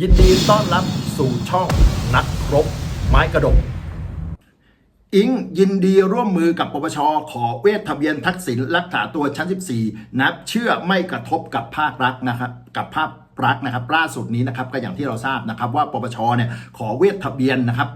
ยินดีต้อนรับสู่ช่องนักรบไม้กระดก อิงยินดีร่วมมือกับปปช ขอเวททะเบียนทักษิณรักษาตัวชั้น 14 นับเชื่อไม่กระทบกับภาครัฐนะครับกับภาครัฐนะครับล่าสุดนี้นะครับก็อย่างที่เราทราบนะครับว่าปปชเนี่ยขอเวททะเบียนนะครับ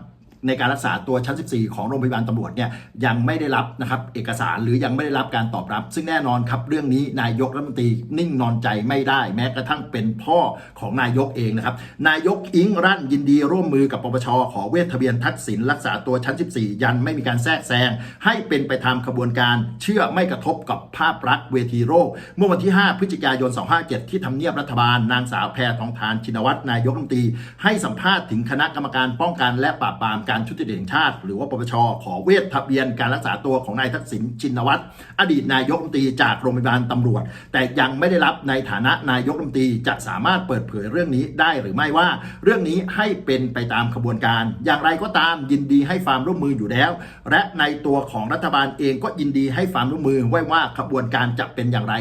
ในการรักษาตัวชั้น 14 ของโรงพยาบาลตำรวจเนี่ยยังไม่ได้รับนะครับเอกสารหรือยังไม่ได้รับการตอบรับ ซึ่งแน่นอนครับเรื่องนี้นายกรัฐมนตรีนิ่งนอนใจไม่ได้ แม้กระทั่งเป็นพ่อของนายกเองนะครับนายกอิงรั่นยินดีร่วมมือกับปปชขอเวททะเบียนทักษิณรักษาตัวชั้น 14 ยันไม่มีการแทรกแซงให้เป็นไปตามขบวนการ เชื่อไม่กระทบกับภาพลักษณ์เวทีโลกเมื่อวันที่ 5 พฤศจิกายน 257 ที่ทำเนียบรัฐบาล นางสาวแพรทองทานชินวัตรนายกรัฐมนตรีให้สัมภาษณ์ถึงคณะกรรมการป้องกันและปราบปรามการทุจริตแห่งชาติ หรือว่าปปชขอเวททะเบียนการรักษาตัวของนายทักษิณชินวัตรอดีตนายกรัฐมนตรีจากโรงพยาบาลตำรวจ แต่ยังไม่ได้รับในฐานะนายกรัฐมนตรีจะสามารถเปิดเผยเรื่องนี้ได้หรือไม่ว่า เรื่องนี้ให้เป็นไปตามขบวนการ อย่างไรก็ตามยินดีให้ความร่วมมืออยู่แล้ว และในตัวของรัฐบาลเองก็ยินดีให้ความร่วมมือไว้ว่าขบวนการจะเป็นอย่างไร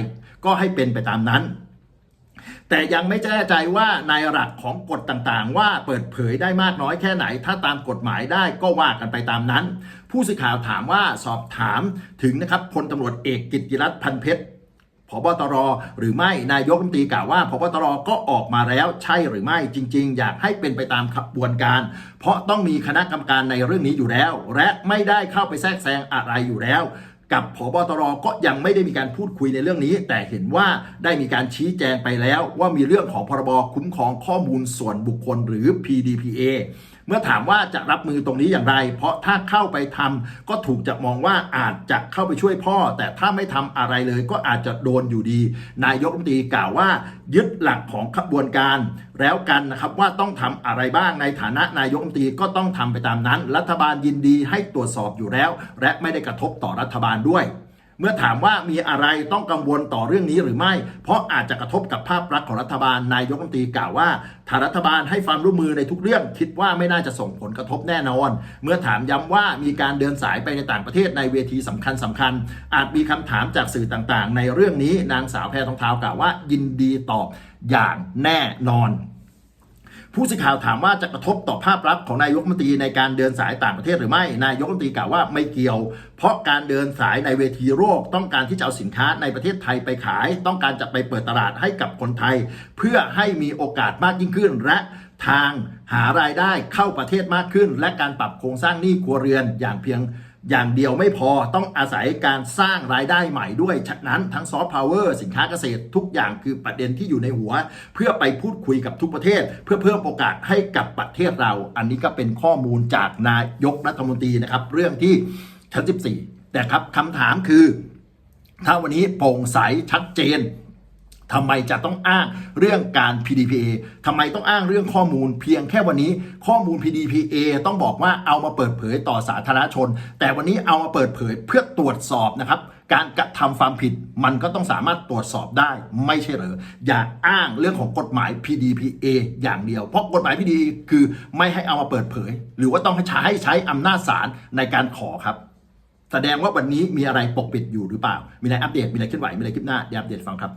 ก็ให้เป็นไปตามนั้น แต่ยังไม่แน่ใจว่าในหลักของกฎต่างๆ ว่าเปิดเผยได้มากน้อยแค่ไหน ถ้าตามกฎหมายได้ก็ว่ากันไปตามนั้น ผู้สื่อข่าวถามว่าสอบถามถึงนะครับพลตำรวจเอกกิตติรัตน์พันเพชรพบตรหรือไม่นายกรัฐมนตรีกล่าวว่าพบตรก็ออกมาแล้วใช่หรือไม่จริง ๆ อยากให้เป็นไปตามขบวนการ เพราะต้องมีคณะกรรมการในเรื่องนี้อยู่แล้ว และไม่ได้เข้าไปแทรกแซงอะไรอยู่แล้ว กับพบตรก็ยังไม่ได้มีการพูดคุยในเรื่องนี้ แต่เห็นว่าได้มีการชี้แจงไปแล้วว่ามีเรื่องของพรบคุ้มครองข้อมูลส่วนบุคคลหรือ PDPA เมื่อถามว่าจะรับมือตรงนี้อย่างไร เพราะถ้าเข้าไปทำก็ถูกจะมองว่าอาจจะเข้าไปช่วยพ่อ แต่ถ้าไม่ทำอะไรเลยก็อาจจะโดนอยู่ดี นายกรัฐมนตรีกล่าวว่ายึดหลักของขบวนการ แล้วกันนะครับว่าต้องทำอะไรบ้างในฐานะนายกรัฐมนตรีก็ต้องทำไปตามนั้น รัฐบาลยินดีให้ตรวจสอบอยู่แล้ว และไม่ได้กระทบต่อรัฐบาลด้วย เมื่อถามว่ามีอะไรต้องกังวลต่อเรื่องนี้หรือไม่ เพราะอาจจะกระทบกับภาพลักษณ์ของรัฐบาลนายกรัฐมนตรีกล่าวว่าถ้ารัฐบาลให้ความร่วมมือในทุกเรื่อง คิดว่าไม่น่าจะส่งผลกระทบแน่นอน เมื่อถามย้ำว่ามีการเดินสายไปในต่างประเทศในเวทีสำคัญสำคัญ อาจมีคำถามจากสื่อต่างๆ ในเรื่องนี้นางสาวแพทองเทากล่าวว่า ยินดีตอบอย่างแน่นอน ผู้สื่อข่าวถามว่าจะกระทบต่อภาพลักษณ์ของนายกมนตรีในการเดินสายต่างประเทศหรือไม่ นายกมนตรีกล่าวว่าไม่เกี่ยว เพราะการเดินสายในเวทีโลกต้องการที่จะเอาสินค้าในประเทศไทยไปขาย ต้องการจะไปเปิดตลาดให้กับคนไทย เพื่อให้มีโอกาสมากยิ่งขึ้น และทางหารายได้เข้าประเทศมากขึ้น และการปรับโครงสร้างหนี้ครัวเรือนอย่างเพียง อย่างเดียวไม่พอต้องอาศัยการสร้างรายได้ใหม่ด้วย ฉะนั้นทั้งซอฟต์พาวเวอร์สินค้าเกษตรทุกอย่างคือประเด็นที่อยู่ในหัว เพื่อไปพูดคุยกับทุกประเทศ เพื่อเพิ่มโอกาสให้กับประเทศเรา อันนี้ก็เป็นข้อมูลจากนายกรัฐมนตรีนะครับ เรื่องที่ชั้น14 แต่ครับคำถามคือ ถ้าวันนี้โปร่งใสชัดเจน ทำไมจะต้องอ้างเรื่องการ PDPA ทำไมต้องอ้างเรื่องข้อมูลเพียงแค่วันนี้ข้อมูล PDPA ต้องบอกว่าเอามาเปิดเผยต่อสาธารณชน แต่วันนี้เอามาเปิดเผยเพื่อตรวจสอบนะครับการกระทำความผิดมันก็ต้องสามารถตรวจสอบได้ไม่ใช่หรออย่าอ้างเรื่องของกฎหมาย PDPA อย่างเดียว เพราะกฎหมาย PDPA คือไม่ให้เอามาเปิดเผย หรือว่าต้องให้ใช้ใช้อำนาจศาลในการขอครับแสดงว่าวันนี้มีอะไรปกปิดอยู่หรือเปล่า มีอะไรอัปเดต มีอะไรเคลื่อนไหว มีอะไรคลิปหน้าเดี๋ยวอัปเดตฟังครับ